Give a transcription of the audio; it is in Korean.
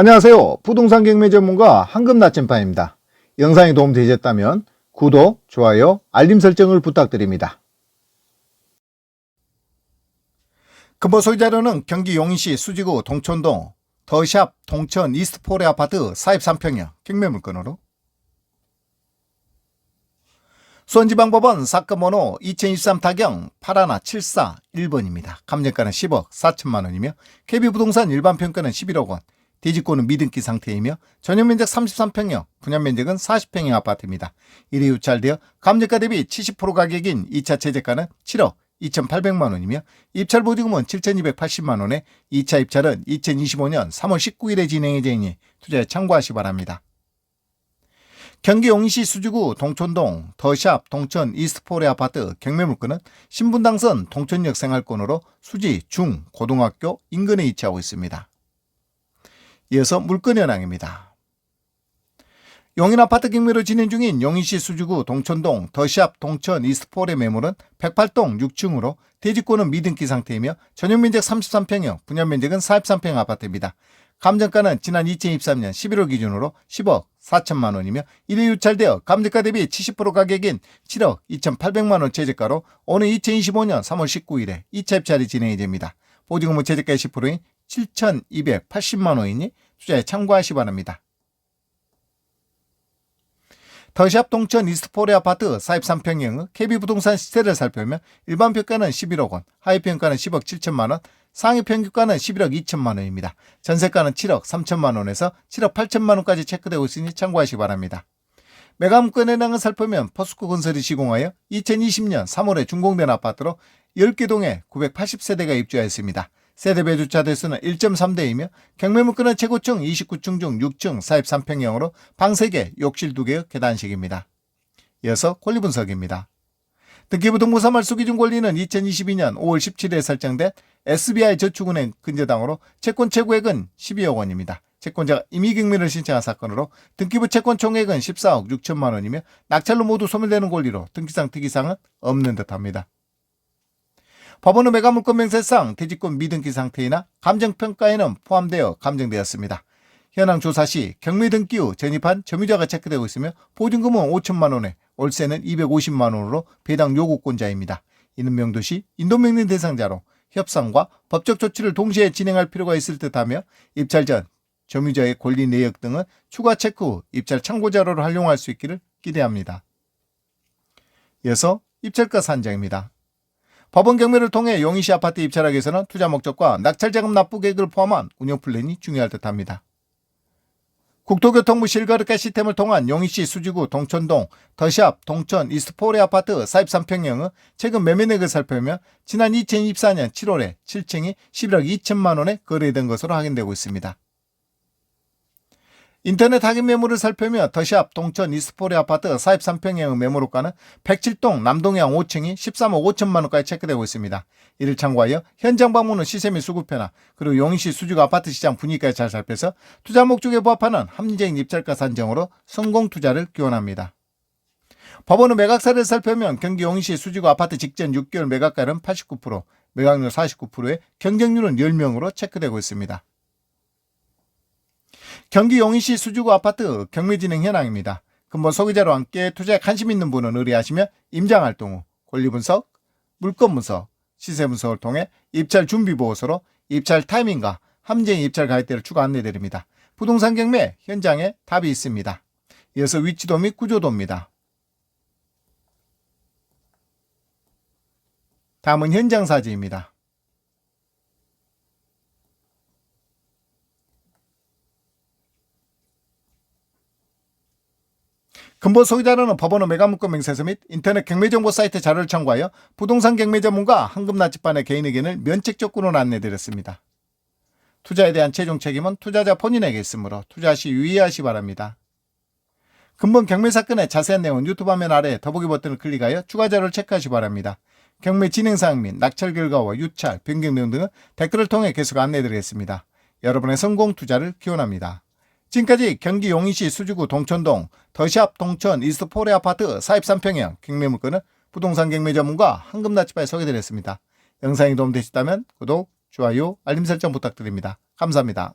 안녕하세요. 부동산 경매 전문가 황금 나침반입니다. 영상이 도움되셨다면 구독, 좋아요, 알림 설정을 부탁드립니다. 근본 소유자료는 경기 용인시 수지구 동촌동 더샵 동천 이스트포레 아파트 43평형 경매 물건으로 수원지방법원 사건 번호 2023 타경 8174 1번입니다. 감정가는 10억 4천만 원이며 KB부동산 일반 평가는 11억 원, 대지권은 미등기 상태이며 전용면적 33평형, 분양면적은 40평형 아파트입니다. 이래 유찰되어 감정가 대비 70% 가격인 2차 최저가는 7억 2,800만 원이며 입찰 보증금은 7,280만 원에 2차 입찰은 2025년 3월 19일에 진행해 되니 투자에 참고하시 기 바랍니다. 경기 용인시 수지구 동촌동 더샵 동천 이스트포레 아파트 경매 물건은 신분당선 동천역 생활권으로 수지 중 고등학교 인근에 위치하고 있습니다. 이어서 물건 현황입니다. 용인 아파트 경매로 진행 중인 용인시 수지구 동천동 더샵 동천 이스트포레 매물은 108동 6층으로 대지권은 미등기 상태이며 전용 면적 33평형, 분양 면적은 43평 아파트입니다. 감정가는 지난 2023년 11월 기준으로 10억 4천만 원이며 이래 유찰되어 감정가 대비 70% 가격인 7억 2,800만 원 최저가로 오늘 2025년 3월 19일에 2차 입찰이 진행이 됩니다. 보증금은 최저가 10%인 7,280만 원이니 투자에 참고하시 기 바랍니다. 더샵 동천 이스트포레 아파트 43평형의 KB부동산 시세를 살펴보면 일반 평가는 11억 원, 하위 평가는 10억 7천만 원, 상위 평균가는 11억 2천만 원입니다. 전세가는 7억 3천만 원에서 7억 8천만 원까지 체크되고 있으니 참고하시기 바랍니다. 매각물건 해당을 살펴보면 포스코 건설이 시공하여 2020년 3월에 준공된 아파트로 10개 동에 980세대가 입주하였습니다. 세대배 주차 대수는 1.3대이며 경매물건은 최고층 29층 중 6층 43평형으로 방 3개, 욕실 2개의 계단식입니다. 이어서 권리 분석입니다. 등기부 등본사 말소기준 권리는 2022년 5월 17일에 설정된 SBI 저축은행 근저당으로 채권 최고액은 12억 원입니다. 채권자가 임의 경매를 신청한 사건으로 등기부 채권 총액은 14억 6천만 원이며 낙찰로 모두 소멸되는 권리로 등기상 특이사항은 없는 듯합니다. 법원은 매각물건 명세상 대지권 미등기 상태이나 감정평가에는 포함되어 감정되었습니다. 현황 조사 시 경매 등기 후 전입한 점유자가 체크되고 있으며 보증금은 5천만 원에 월세는 250만 원으로 배당 요구권자입니다. 이는 명도시 인도명령 대상자로 협상과 법적 조치를 동시에 진행할 필요가 있을 듯하며 입찰 전 점유자의 권리 내역 등은 추가 체크 후 입찰 참고 자료로 활용할 수 있기를 기대합니다. 이어서 입찰가 산정입니다. 법원 경매를 통해 용인시 아파트 입찰하기 위해서는 투자 목적과 낙찰자금 납부 계획을 포함한 운영 플랜이 중요할 듯합니다. 국토교통부 실거래가 시스템을 통한 용인시 수지구 동천동 더샵 동천 이스트포레 아파트 43평형의 최근 매매액을 살펴보면 지난 2024년 7월에 7층이 11억 2천만 원에 거래된 것으로 확인되고 있습니다. 인터넷 확인 매물을 살펴보면 더샵 동천 이스포레 아파트 43평형의 매물호가는 107동 남동향 5층이 13억 5천만 원까지 체크되고 있습니다. 이를 참고하여 현장 방문은 시세 및 수급표나 그리고 용인시 수주가 아파트 시장 분위기까지 잘 살펴서 투자 목적에 부합하는 합리적인 입찰가 산정으로 성공 투자를 기원합니다. 법원은 매각사를 살펴보면 경기 용인시 수지구 아파트 직전 6개월 매각가는 89%, 매각률 49%에 경쟁률은 10명으로 체크되고 있습니다. 경기 용인시 수주구 아파트 경매진행 현황입니다. 근본 소개자로 함께 투자에 관심 있는 분은 의뢰하시며 임장활동 후 권리분석, 물건분석, 시세분석을 통해 입찰 준비보고서로 입찰 타이밍과 함정 입찰 가입대를 추가 안내드립니다. 부동산 경매 현장에 답이 있습니다. 이어서 위치도 및 구조도입니다. 다음은 현장 사진입니다. 근본 소유자는 법원의 매각물건 명세서 및 인터넷 경매정보 사이트 자료를 참고하여 부동산 경매 전문가 황금나치반의 개인 의견을 면책적으로 안내드렸습니다. 투자에 대한 최종 책임은 투자자 본인에게 있으므로 투자 시 유의하시 기 바랍니다. 근본 경매 사건의 자세한 내용은 유튜브 화면 아래 더보기 버튼을 클릭하여 추가 자료를 체크하시 기 바랍니다. 경매 진행 사항 및 낙찰 결과와 유찰, 변경 내용 등은 댓글을 통해 계속 안내드리겠습니다. 여러분의 성공 투자를 기원합니다. 지금까지 경기 용인시 수지구 동천동 더샵 동천 이스트포레 아파트 43평형 경매 물건은 부동산 경매 전문가 황금나치바에 소개드렸습니다. 영상이 도움되셨다면 구독, 좋아요, 알림 설정 부탁드립니다. 감사합니다.